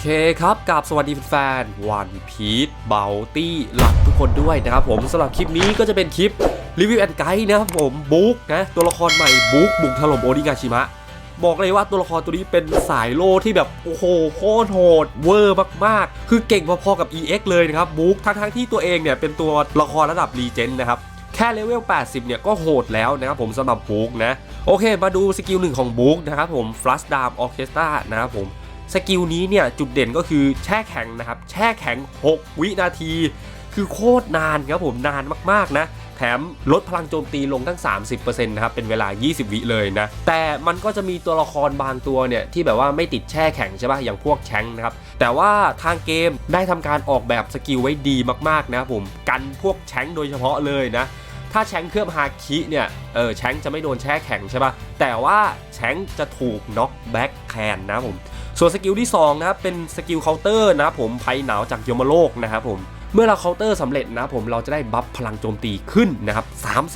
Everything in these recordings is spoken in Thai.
เคครับกับสวัสดีแฟนวันพีทเบลตี้หลักทุกคนด้วยนะครับผมสำหรับคลิปนี้ก็จะเป็นคลิปรีวิวแอนไกด์นะครับผมบุ๊กนะตัวละครใหม่บุ๊กบุกถล่มโอนิกาชิมะ บอกเลยว่าตัวละครตัวนี้เป็นสายโลที่แบบ โอ้โหโคตรโหดเวอร์มากๆ คือเก่งพอๆกับ EX เลยนะครับบุ๊กทั้งๆที่ตัวเองเนี่ยเป็นตัวละครระดับรีเจนนะครับแค่เลเวล 80 เนี่ยก็โหดแล้วนะครับผมสำหรับบุ๊กนะ โอเค มาดูสกิลหนึ่งของบุ๊กนะครับผม Flash Dam Orchestra นะครับผม สกิลนี้เนี่ยจุดเด่นก็คือแช่แข็งนะครับ แช่แข็ง 6 วินาที คือโคตรนานครับผมนานมากๆนะแถมลดพลังโจมตีลงตั้ง 30%นะครับ เป็นเวลา 20 วิเลยนะ แต่มันก็จะมีตัวละครบางตัวเนี่ย ที่แบบว่าไม่ติดแช่แข็งใช่ปะอย่างพวกแชงนะครับ แต่ว่าทางเกมได้ทำการออกแบบสกิลไว้ดีมากๆนะครับผม กันพวกแชงโดยเฉพาะเลยนะ ถ้าแชงเคลือบฮาคิเนี่ย เออแชงจะไม่โดนแช่แข็งใช่ปะแต่ว่าแชงจะถูกน็อกแบ็กแคนนะผม ส่วนสกิลที่2นะครับเป็นสกิลเคาน์เตอร์นะครับผมภัยหนาวจากยมโลกนะครับผมเมื่อเราเคาน์เตอร์สำเร็จนะครับผมเราจะได้บัฟพลังโจมตีขึ้นนะครับ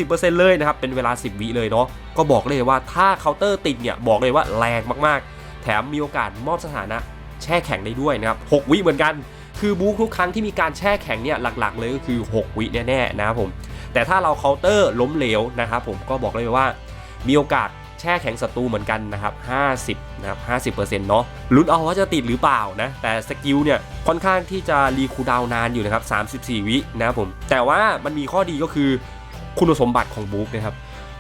30%เลยนะครับเป็นเวลา 10 วิเลยเนาะก็บอกเลยว่าถ้าเคาน์เตอร์ติดเนี่ยบอกเลยว่าแรงมากๆ แถมมีโอกาสมอบสถานะแช่แข็งได้ด้วยนะครับ 6 วิเหมือนกัน คือบู๊ทุกครั้งที่มีการแช่แข็งเนี่ยหลักๆ เลยก็คือ 6 วิแน่ๆนะครับผมแต่ถ้าเราเคาน์เตอร์ล้มเหลวนะครับผมก็บอกเลยว่ามีโอกาส แช่แข็งศัตรูเหมือนกันนะครับ 50 นะครับ 50%เนาะลุ้นเอาว่าจะติดหรือเปล่านะ แต่สกิลเนี่ยค่อนข้างที่จะรีคูดาวน์นานอยู่นะครับ 34 วินะครับผม แต่ว่ามันมีข้อดีก็คือคุณสมบัติของบุ๊กนะครับ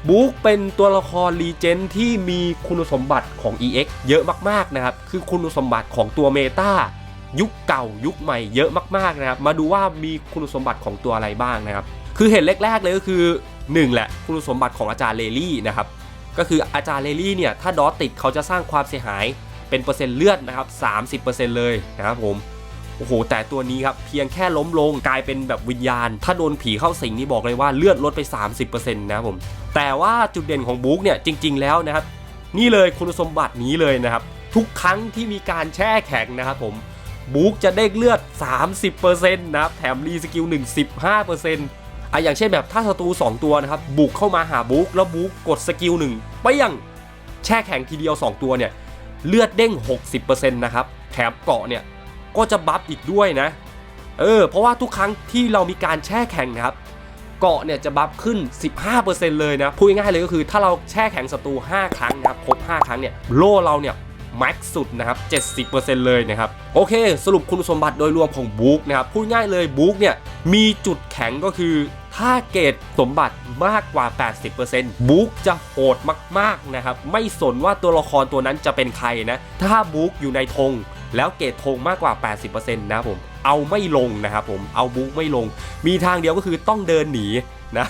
บุ๊กเป็นตัวละครรีเจนที่มีคุณสมบัติของ EX เยอะมากๆนะครับ คือคุณสมบัติของตัวเมตายุคเก่ายุคใหม่เยอะมากๆนะครับ มาดูว่ามีคุณสมบัติของตัวอะไรบ้างนะครับ คือเห็นแรกๆเลยก็คือ 1 แหละ คุณสมบัติของอาจารย์เลลี่นะครับ ก็คืออาจารย์เลลี่เนี่ยถ้าดอสติดเขาจะสร้างความเสียหายเป็นเปอร์เซ็นต์เลือดนะครับ30%เลยนะครับผมโอ้โหแต่ตัวนี้ครับเพียงแค่ล้มลงกลายเป็นแบบวิญญาณ ถ้าโดนผีเข้าสิงนี่บอกเลยว่าเลือดลดไป 30%นะครับผมแต่ว่าจุดเด่นของบุ๊กเนี่ยจริง ๆ แล้วนะครับ นี่เลยคุณสมบัตินี้เลยนะครับ ทุกครั้งที่มีการแช่แข็งนะครับผมบุ๊กจะได้เลือด 30%นะครับแถมรีสกิล1 15% อะอย่างเช่นแบบถ้าศัตรู2 ตัวนะครับบุกเข้ามาหาบุ๊กแล้วบุ๊กกดสกิลหนึ่งเปี้ยงแช่แข็งทีเดียว 2 ตัวเนี่ยเลือดเด้ง 60%นะครับแถมเกาะเนี่ยก็จะบัฟอีกด้วยนะเออเพราะว่าทุกครั้งที่เรามีการแช่แข็งนะครับเกาะเนี่ยจะบัฟขึ้น 15%เลยนะพูดง่ายเลยก็คือถ้าเราแช่แข็งศัตรู 5 ครั้งนะครับครบ 5 ครั้งเนี่ยโล่เราเนี่ยแม็กซ์สุดนะครับ 70%เลยนะครับ โอเค สรุปคุณสมบัติโดยรวมของบุ๊กนะครับ พูดง่ายเลยบุ๊กเนี่ย มีจุดแข็งก็คือ ถ้าเกรดสมบัติมากกว่า 80%บุ๊กจะโหดมากๆนะครับ ไม่สนว่าตัวละครตัวนั้นจะเป็นใครนะ ถ้าบุ๊กอยู่ในธงแล้วเกรดธงมากกว่า 80%นะครับผม เอาไม่ลงนะครับผม เอาบุ๊กไม่ลง มีทางเดียวก็คือต้องเดินหนี นะ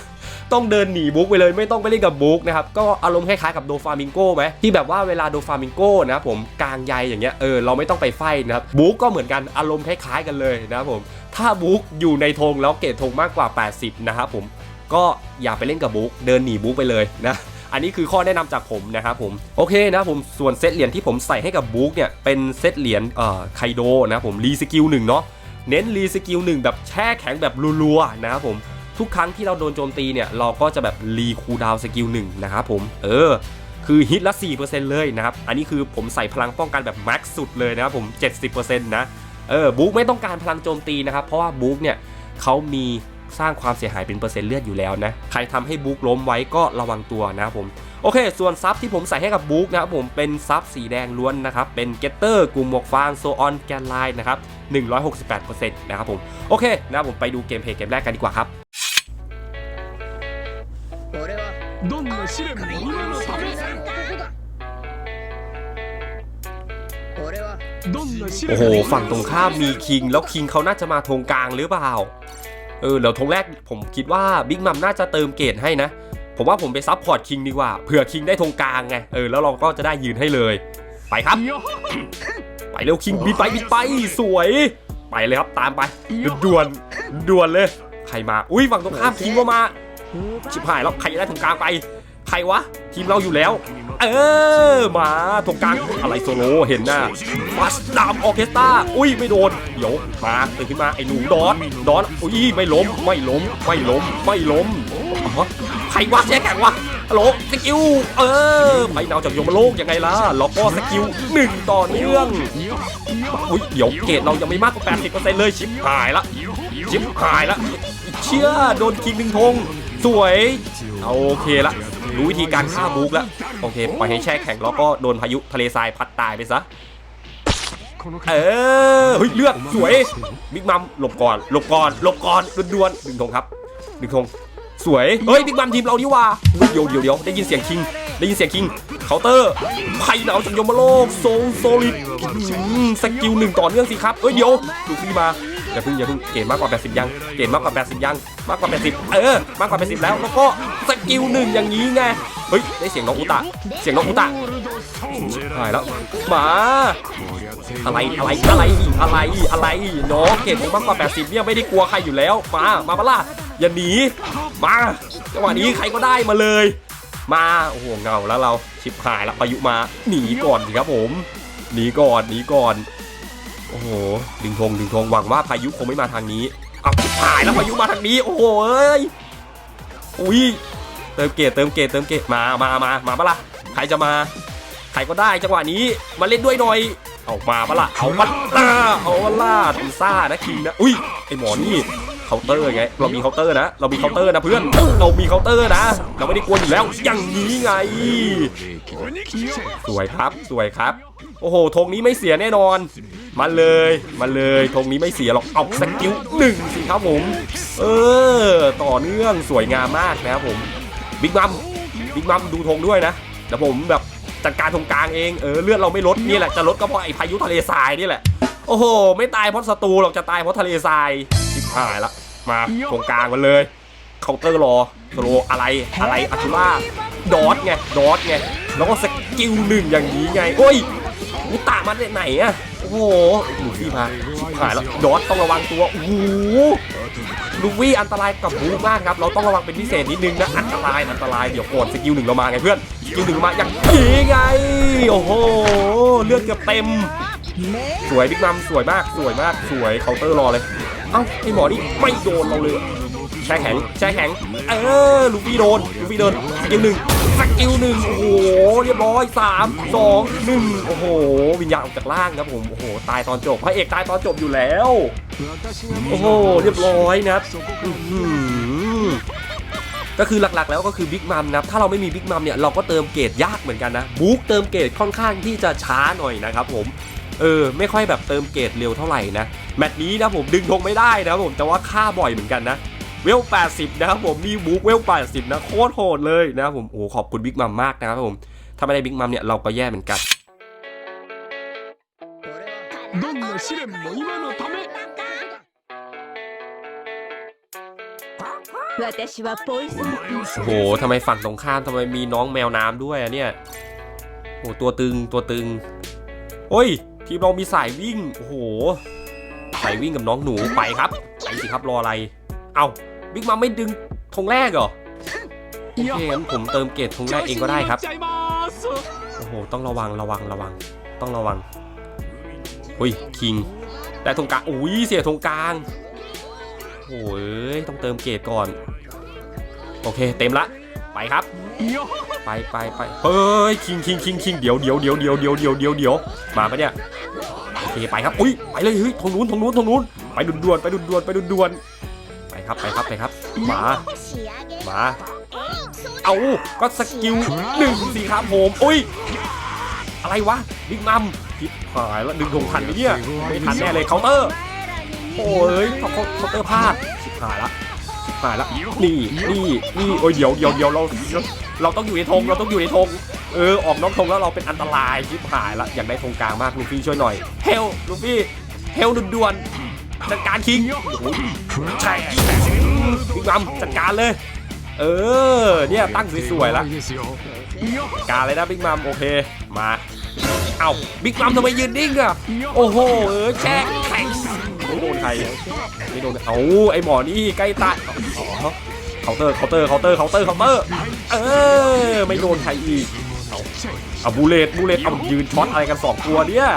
ต้องเดินหนีบุ๊กไปเลยไม่ต้องไปเล่นกับบุ๊กนะครับก็อารมณ์คล้ายๆกับโดฟามิงโก้ไหมที่แบบว่าเวลาโดฟามิงโก้นะครับผมกลางใยอย่างเงี้ยเออเราไม่ต้องไปไฟนะครับบุ๊กก็เหมือนกันอารมณ์คล้ายๆกันเลยนะครับผมถ้าบุ๊กอยู่ในธงแล้วเกรดธงมากกว่า 80 นะครับผมก็อย่าไปเล่นกับบุ๊กเดินหนีบุ๊กไปเลยนะอันนี้คือข้อแนะนำจากผมนะครับผมโอเคนะผมส่วนเซตเหรียญที่ผมใส่ให้กับบุ๊กเนี่ยเป็นเซตเหรียญเอ่อไคโดนะครับผมรีสกิลหนึ่งเนาะเน้นรีสกิลหนึ่งแบบแช่แข็งแบบรัวๆนะครับผม ทุกครั้งที่เราโดนโจมตีเนี่ยเราก็จะแบบรีคูดาวสกิลหนึ่งนะครับผม เออ คือฮิตละ 4%เลยนะครับ อันนี้คือผมใส่พลังป้องกันแบบแม็กซ์สุดเลยนะครับผม 70%นะ เออบุ๊กไม่ต้องการพลังโจมตีนะครับ เพราะว่าบุ๊กเนี่ยเขามีสร้างความเสียหายเป็นเปอร์เซ็นต์เลือดอยู่แล้วนะ ใครทำให้บุ๊กล้มไว้ก็ระวังตัวนะครับผม โอเค ส่วนซับที่ผมใส่ให้กับบุ๊กนะครับผมเป็นซับสีแดงล้วนนะครับ เป็นเกตเตอร์กลุ่มหมวกฟางโซออนแกนไลน์นะครับ 168%นะครับผม โอเคนะครับผมไปดูเกมเพลย์เกมแรกกันดีกว่าครับ どんな試練も己のために男だ俺はどんな試 โอ้ 練 โห も ฝั่งตรงข้ามมีคิง แล้วคิงเขาน่าจะมาธงกลางหรือเปล่า เออแล้วธงแรกผมคิดว่าบิ๊กมัมน่าจะเติมเกรดให้นะ ผมว่าผมไปซับพอร์ตคิงดีกว่า เผื่อคิงได้ธงกลางไง เออ แล้วเราก็จะได้ยืนให้เลย ไปครับ よ ไปเร็วคิงบิดไปบิดไป สวย ไปเลยครับ ตามไป ด่วนด่วนเลย ใครมา อุ้ยฝั่งตรงข้ามคิงก็มา ชิบหายแล้วใครจะได้ธงกลางไป ใครวะ ทีมเราอยู่แล้ว เออมาธงกลางอะไรโซโลเห็นหน้าฟัสดามออเคสตราอุ้ยไม่โดนเดี๋ยวมาตื่นขึ้นมาไอ้หนูดอนดอนอุ้ยไม่ล้มไม่ล้มไม่ล้มไม่ล้มใครวะแช่แข็งวะฮัลโหลสกิลเออไปเนาจากโยมโลกยังไงล่ะแล้วก็สกิลหนึ่งต่อเนื่องอุ้ยเดี๋ยวเกรดเรายังไม่มากกว่า80%เลยชิบหายละชิบหายละเชื่อโดนคิงหนึ่งธง สวยเอาโอเคละ รู้วิธีการฆ่าบุ๊กแล้วโอเค ปล่อยให้แช่แข็งแล้วก็โดนพายุทะเลทรายพัดตายไปซะ เออเฮ้ยเลือดสวย บิ๊กมัมหลบก่อน หลบก่อน หลบก่อนด่วนๆดึงธงครับดึงธงสวย เฮ้ยบิ๊กมัมทีมเรานี่ว่าเดี๋ยวเดี๋ยวเดี๋ยวได้ยินเสียงคิง ได้ยินเสียงคิง เคาน์เตอร์ไพ่หนาวจากยมโลกโซลโซลิดสกิลหนึ่งต่อเนื่องสิครับ เอ้ยเดี๋ยวดูซีมา อย่าเพิ่งอย่าเพิ่งเกณฑ์มากกว่า 80 ยัง เกณฑ์มากกว่า 80 ยัง มากกว่า 80 เออ มากกว่า 80 แล้ว แล้วก็สกิลหนึ่งอย่างนี้ไง เฮ้ย ได้เสียงน้องอุตะ เสียงน้องอุตะหายแล้ว มา อะไร อะไร อะไร อะไร อะไรน้องเกรดผมากกว่า 80 เนี่ยไม่ได้กลัวใครอยู่แล้ว มา มาปะล่ะอย่าหนี มา จังหวะนี้ใครก็ได้มาเลย มา โอ้โห เงาแล้วเรา ชิบหายแล้วพายุมา หนีก่อนสิครับผม หนีก่อน หนีก่อน อ้โห ดึงธงดึงธงหวังว่าพายุคงไม่มาทางนี้เอาชิบหายแล้วพายุมาทางนี้ โอ้โหเอ้ย อุ้ย เติมเกตเติมเกตเติมเกตมามามามาปะล่ะ ใครจะมา ใครก็ได้จังหวะนี้ มาเล่นด้วยหน่อย เอามาปะล่ะ เอาปะล่ะเอาปะล่ะทำซ่านะคิงนะ อุ้ย ไอหมอนี่ เคาน์เตอร์ไง เรามีเคาน์เตอร์นะ เรามีเคาน์เตอร์นะเพื่อน เรามีเคาน์เตอร์นะ เราไม่ได้กลัวอยู่แล้ว อย่างนี้ไง สวยครับ สวยครับ โอ้โห ธงนี้ไม่เสียแน่นอน มาเลย มาเลย ธงนี้ไม่เสียหรอกเอาสกิลหนึ่งสิครับผม เออ ต่อเนื่อง สวยงามมากนะครับผม บิ๊กมัม บิ๊กมัมดูธงด้วยนะเดี๋ยวผมแบบจัดการตรงกลางเอง เออ เลือดเราไม่ลดนี่แหละ จะลดก็เพราะไอ้พายุทะเลทรายนี่แหละ โอ้โห ไม่ตายเพราะศัตรูหรอก จะตายเพราะทะเลทราย ชิบหายละ มาตรงกลางมันเลยเคาน์เตอร์รอสโลอะไรอะไรอัตุล่าดอทไงดอทไงแล้วก็สกิลหนึ่งอย่างนี้ไงโอ้ยอุตามันไหนอะโอ้โหลูฟี่มาชิบหายแล้วดอทต้องระวังตัวโอ้โหลูฟี่อันตรายกับบูมากครับเราต้องระวังเป็นพิเศษนิดนึงนะอันตรายอันตรายเดี๋ยวก่อนสกิลหนึ่งเรามาไงเพื่อนสกิลหนึ่งมาอย่างนี้ไงโอ้โหเลือดเกือบเต็มสวยบิ๊กมัมสวยมากสวยมากสวยเคาน์เตอร์รอเลย เอ้าไอหมอนี่ไม่โดนเราเลยแช่แข็งแช่แข็งเออลูฟี่โดนลูฟี่โดนสกิลหนึ่งสกิลหนึ่งโอ้โหเรียบร้อยสามสองหนึ่งโอ้โห วิญญาณออกจากร่างครับผมโอ้โหตายตอนจบพระเอกตายตอนจบอยู่แล้ว โอ้โหเรียบร้อยนะครับก็คือหลักๆแล้วก็คือบิ๊กมัมนะถ้าเราไม่มีบิ๊กมัมเนี่ยเราก็เติมเกรดยากเหมือนกันนะบุ๊กเติมเกรดค่อนข้างที่จะช้าหน่อยนะครับผม เออไม่ค่อยแบบเติมเกรดเร็วเท่าไหร่นะ แมตช์นี้นะผมดึงทงไม่ได้นะผมแต่ว่าฆ่าบ่อยเหมือนกันนะเวล 80 นะครับผมมีบุ๊กเวล 80 นะโคตรโหดเลยนะครับผมโอ้ขอบคุณบิ๊กมัมมากนะครับผม ถ้าไม่ได้บิ๊กมัมเนี่ย เราก็แย่เหมือนกันโอ้โหทำไมฝั่งตรงข้ามทำไมมีน้องแมวน้ำด้วยอะเนี่ยโอ้ตัวตึงตัวตึงโอ้ย ทีมเรามีสายวิ่ง โอ้โห สายวิ่งกับน้องหนูไปครับ ไปสิครับรออะไร เอาวิ่งมาไม่ดึงธงแรกเหรอ โอเคงั้นผมเติมเกตธงแรกเองก็ได้ครับ โอ้โห ต้องระวังระวังระวัง ต้องระวังฮุยคิง ได้ธงกลาง อุ้ยเสียธงกลาง โอ้ยต้องเติมเกตก่อน โอเค เต็มละ ไปครับよไปไปไปเฮ้ยคิงคิงคิงคิงเดี๋ยวเดี๋ยวเดี๋ยวเดี๋ยวเดี๋ยวเดี๋ยวเดี๋ยวเดี๋ยวมาปะเนี่ยโอเคไปครับอุ้ยไปเลยเฮ้ยตรงนู้นตรงนู้นตรงนู้นไปด่วนด่วนๆไปด่วนด่วนๆไปด่วนด่วนๆไปครับไปครับไปครับมามาเอาก็สกิลหนึ่งสิครับผมอุ้ยอะไรวะบิ๊กมัมคิดหายแล้วดึงธงทันไหมเนี่ยไม่ทันแน่เลยเคาน์เตอร์โอ้ยเขาเขาเคาน์เตอร์พลาดชิบหายละชิบหายละนี่นี่นี่โอ้ยเดี๋ยวเดี๋ยวเดี๋ยวเราเราต้องอยู่ในธงเราต้องอยู่ในธงเออออกนอกธงแล้วเราเป็นอันตรายชิบหายละอยากได้ธงกลางมากลูฟี่ช่วยหน่อยเฮลลูฟี่เฮลด่วนจัดการคิงใช่คิงมัมจัดการเลย เออเนี่ยตั้งสวยๆละการเลยนะบิ๊กมัมโอเคมาเอ้าบิ๊กมัมทำไมยืนนิ่งอะโอ้โหเออแช่ โดนใครไม่โดนเอาไอหมอนี่ใกล้ตายเคาน์เตอร์เคาน์เตอร์เคาน์เตอร์เคาน์เตอร์เคาน์เตอร์เออไม่โดนใครอีกเอาบูเลตบูเลตเอายืนช็อตอะไรกันสองตัวเนี่ย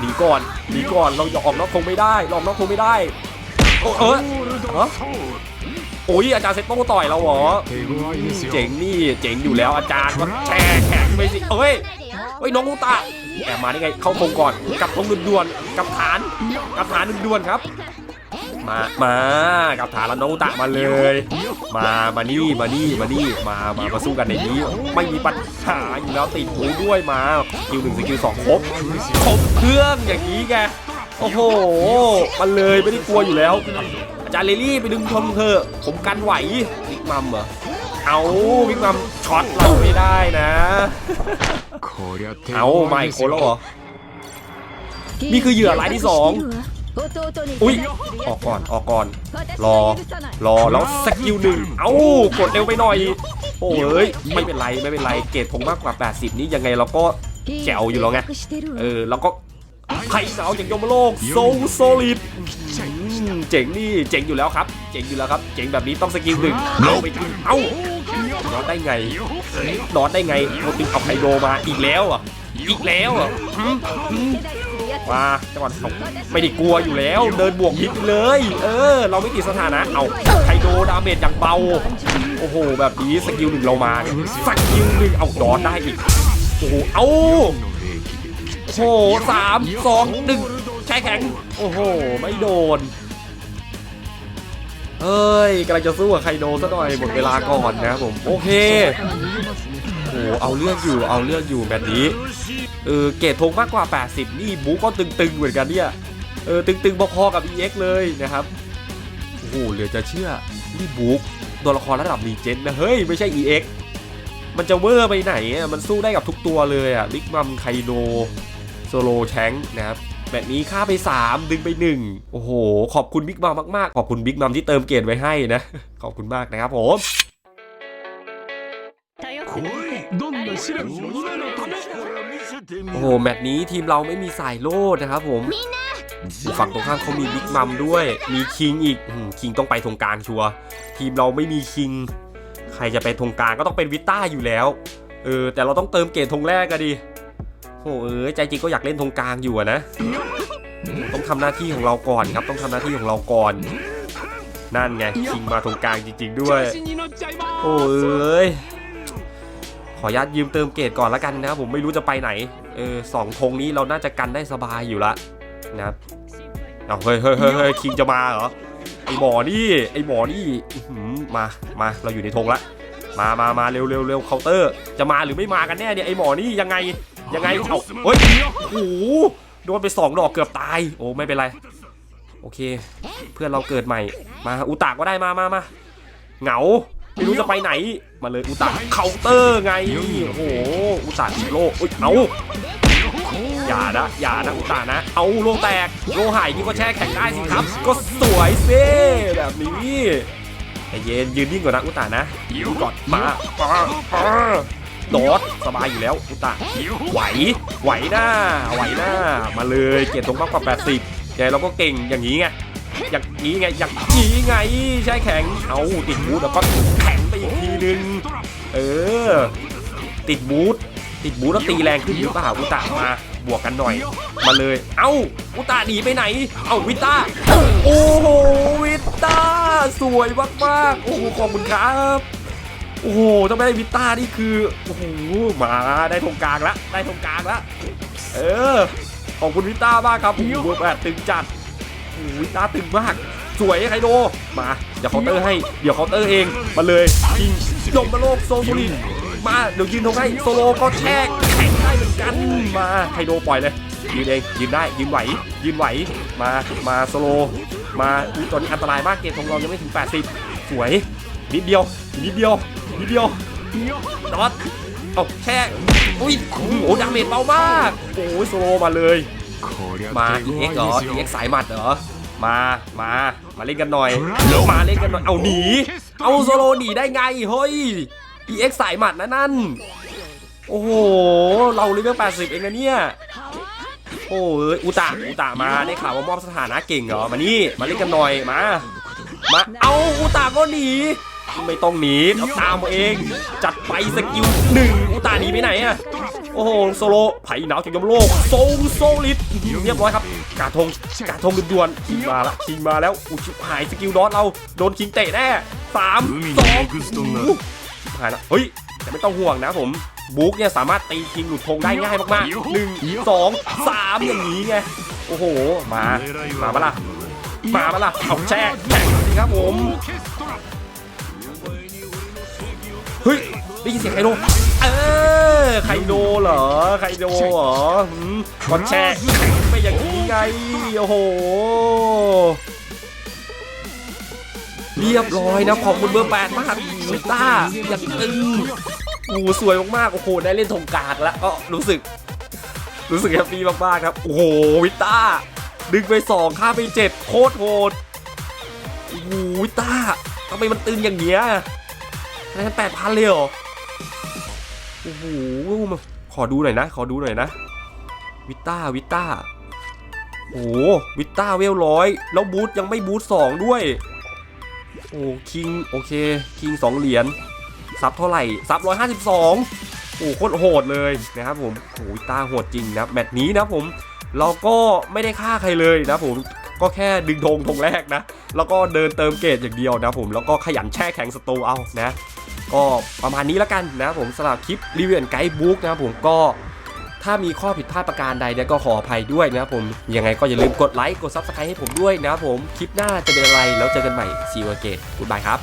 หนีก่อนหนีก่อนเราหยอกนอกคงไม่ได้ลองนอกคงไม่ได้โอ้เออโอ้ยอาจารย์เซตโต้ต่อยเราเหรอเจ๋งนี่เจ๋งอยู่แล้วอาจารย์ก็แช่แข็งไปสิเอ้ยเอ้ยน้องลูตา แอบมาได้ไงเข้าโคงก่อนกับทงดุดด่วนกับฐานกับฐานดุดด่วนครับมา มากับฐานแล้วน้องอุตะมาเลย มา มานี่ มานี่ มานี่ มา มา มาสู้กันในนี้ ไม่มีปัญหาอยู่แล้วติดหูด้วยมาสกิลหนึ่งสกิลสองครบ ครบเครื่องอย่างนี้แก โอ้โหมาเลยไม่ได้กลัวอยู่แล้ว อาจารย์เลลี่ไปดึงชมเธอ ผมกันไหวบิ๊กมัมเหรอ เอาบิ๊กมัมช็อตเราไม่ได้นะ เอาไม่โคโลเหรอ นี่คือเหยื่อรายที่สองอุ้ยออกก่อนออกก่อน รอ รอแล้วสกิลหนึ่งเอ้ากดเร็วไปหน่อย โอ้ยไม่เป็นไรไม่เป็นไรเกรดผมมากกว่า 80 นี้ยังไงเราก็แจ๋วอยู่แล้วไงเออเราก็ไข่สาวจากยมโลกโซลโซลิดเจ๋งนี่เจ๋งอยู่แล้วครับ เจ๋งอยู่แล้วครับ เจ๋งแบบนี้ต้องสกิลหนึ่งเอาไปเอ้า นอนได้ไงนอนได้ไงโมติเอาไคโดมาอีกแล้วอะอีกแล้วอะมาจังหวะเขาไม่ได้กลัวอยู่แล้ว เดินบวกยิงเลย เออ เราไม่ติดสถานะ เอาไคโดดาเมจอย่างเบา โอ้โห แบบนี้สกิลหนึ่งเรามาสกิลหนึ่งเอาดอนได้อีกโอ้โหเอาโอ้โหสามสองหนึ่งใช้แข็ง โอ้โห ไม่โดน เฮ้ยกำลังจะสู้กับไคโดซะหน่อยหมดเวลาก่อนนะครับผมโอเคโอ้โหเอาเรื่องอยู่เอาเรื่องอยู่แบบนี้เออเกรดทงมากกว่า 80 นี่บูก็ตึงๆเหมือนกันเนี่ยเออตึงๆพอๆกับ EX เลยนะครับโอ้โหเหลือจะเชื่อนี่บุ๊กตัวละครระดับรีเจนนะเฮ้ยไม่ใช่ EX มันจะเวอร์ไปไหนอะมันสู้ได้กับทุกตัวเลยอะบิ๊กมัมไคโดโซโลแชงนะครับ แบบนี้ค่าไป 3 ดึงไป 1 โอ้โห ขอบคุณบิ๊กมัมมากๆ ขอบคุณบิ๊กมัมที่เติมเกรดไว้ให้นะ ขอบคุณมากนะครับผมโอ้โห แมตช์นี้ทีมเราไม่มีสายโลดนะครับผมฝั่งตรงข้ามเขามีบิ๊กมัมด้วย มีคิงอีกคิงต้องไปตรงกลางชัวทีมเราไม่มีคิง ใครจะไปตรงกลางก็ต้องเป็นวิต้าอยู่แล้ว เออ แต่เราต้องเติมเกรดทงแรกกันดี โอ้เออใจจริงก็อยากเล่นตรงกลางอยู่นะ ต้องทำหน้าที่ของเราก่อนครับ ต้องทำหน้าที่ของเราก่อน นั่นไงชิงมาตรงกลางจริง ๆ ด้วย โอ้เอ้ยขออนุญาตยืมเติมเกตก่อนละกันนะผมไม่รู้จะไปไหนเออสองธงนี้เราน่าจะกันได้สบายอยู่ละนะครับเฮ้ยเฮ้ยเฮ้ยคิงจะมาเหรอไอหมอนี่ไอหมอนี่มามาเราอยู่ในธงละมามามาเร็วเร็วเร็วเคาน์เตอร์ จะมาหรือไม่มากันแน่เนี่ยไอหมอนี่ยังไง ยังไงเอาเฮ้ยโอ้โหโดนไปสองดอกเกือบตาย โอ้ไม่เป็นไร โอเค เพื่อนเราเกิดใหม่ มาอุตาก็ได้มามามาเหงาไม่รู้จะไปไหน มาเลยอุตาเคาน์เตอร์ไง โอ้โหอุตาติดโลอุ้ยเอาอย่านะอย่านะอุตานะ เอาโลแตกโลหายนี่ก็แช่แข็งได้สิครับ ก็สวยเซ่แบบนี้ใจเย็นยืนนิ่งก่อนนะอุตานะยืนก่อนมามามา โดดสบายอยู่แล้วอุตาไหว ไหวหน้า ไหวหน้า มาเลยเกียรติตรงมากกว่า 80ยังไงเราก็เก่งอย่างนี้ไง อย่างนี้ไง อย่างนี้ไง ใช่แข็ง เอาติดบูทแล้วก็แข็งไปอีกทีนึง เออ ติดบูทติดบูทแล้วตีแรงขึ้นหรือเปล่าอุตะมาบวกกันหน่อย มาเลย เอ้าอุตะหนีไปไหน เอ้าวิต้า โอ้โหวิต้า สวยมากๆ โอ้โหขอบคุณครับ โอ้โหถ้าไม่ได้วิต้านี่คือโอ้โหมาได้ตรงกลางละได้ตรงกลางละเออขอบคุณวิต้ามากครับโอ้โหเบอร์แปดตึงจัดโอ้ยตาตึงมาก สวยไคโดมาเดี๋ยวเคาน์เตอร์ให้เดี๋ยวเคาน์เตอร์เองมาเลยยิงลงมาโลกโซโซลินมาเดี๋ยวยืนตรงให้โซโลก็แช่แข็งได้เหมือนกันมาไคโดปล่อยเลยยืนเองยืนได้ยืนไหว ยืนไหวมามาโซโล มาอุ๊ยตอนนี้อันตรายมากเกมของเรายังไม่ถึง 80 สวย นิดเดียว นิดเดียว นิเดียวดอทโอาแช่อุ้ยโอ้โหดาเมจเบามาก โอ้ยโซโลมาเลย มา EX เหรอ EX สายหมัดเหรอ มา มา มาเล่นกันหน่อย มาเล่นกันหน่อย เอาหนี เอาโซโลหนีได้ไง เฮ้ย EX สายหมัดนะนั่น โอ้โห เราเลเวล80 เองนะเนี่ย โอ้ยอุตะอุตะมา ได้ข่าวว่ามอบสถานะเก่งเหรอ มานี่ มาเล่นกันหน่อย มา มา เอาอุตะก็หนี ไม่ต้องหนีเอาตามมาเอง จัดไปสกิลหนึ่งอุตานีไปไหนอะโอ้โหโซโลไผ่หนาวจากยมโลกโซลโซลิดเรียบร้อยครับ กาทงกาทงด่วนมาละคิงมาแล้วอุชิหายสกิลดอสเราโดนคิงเตะแน่สามสองหายละเฮ้ยแต่ไม่ต้องห่วงนะผมบุ๊กเนี่ยสามารถตีคิงหลุดธงได้ง่ายมากๆหนึ่งสองสามอย่างนี้ไงโอ้โหมามาปะล่ะมาปะล่ะเอาแช่แข่งสิครับผม เฮ้ยได้ยินเสียงไคโดเออไคโดเหรอไคโดเหรอหืมกดแช่ไม่อย่างนี้ไงโอ้โหเรียบร้อยนะขอบคุณเบอร์แปดมากวิต้าอย่างตึงโอ้สวยมากๆโอ้โหได้เล่นธงกากแล้วก็รู้สึก รู้สึกแฮปปี้มากๆครับ โอ้โหวิต้า ดึงไปสองฆ่าไปเจ็ดโคตรโหดโอ้โหวิต้าทำไมมันตึงอย่างเงี้ย ไรกันแปดพันเลยเหรอ โอ้โหมาขอดูหน่อยนะ ขอดูหน่อยนะ วิต้า วิต้า โอ้โหวิต้าเวลร้อย แล้วบูทยังไม่บูทสองด้วย โอ้คิง โอเค คิงสองเหรียญ ซับเท่าไหร่ ซับร้อยห้าสิบสองโอ้โคตรโหดเลยนะครับผมโอ้ยตาโหดจริงนะ แมตช์นี้นะผม เราก็ไม่ได้ฆ่าใครเลยนะผม ก็แค่ดึงธงธงแรกนะ แล้วก็เดินเติมเกรดอย่างเดียวนะผมแล้วก็ขยันแช่แข็งสตูเอานะก็ประมาณนี้แล้วกันนะผมสำหรับคลิปรีวิวไกด์บุ๊กนะผมก็ถ้ามีข้อผิดพลาดประการใดเนี่ยก็ขออภัยด้วยนะผมยังไงก็อย่าลืมกดไลค์กดซับสไครต์ให้ผมด้วยนะผมคลิปหน้าจะเป็นอะไรแล้วเจอกันใหม่ซีวเกตกูดบายครับ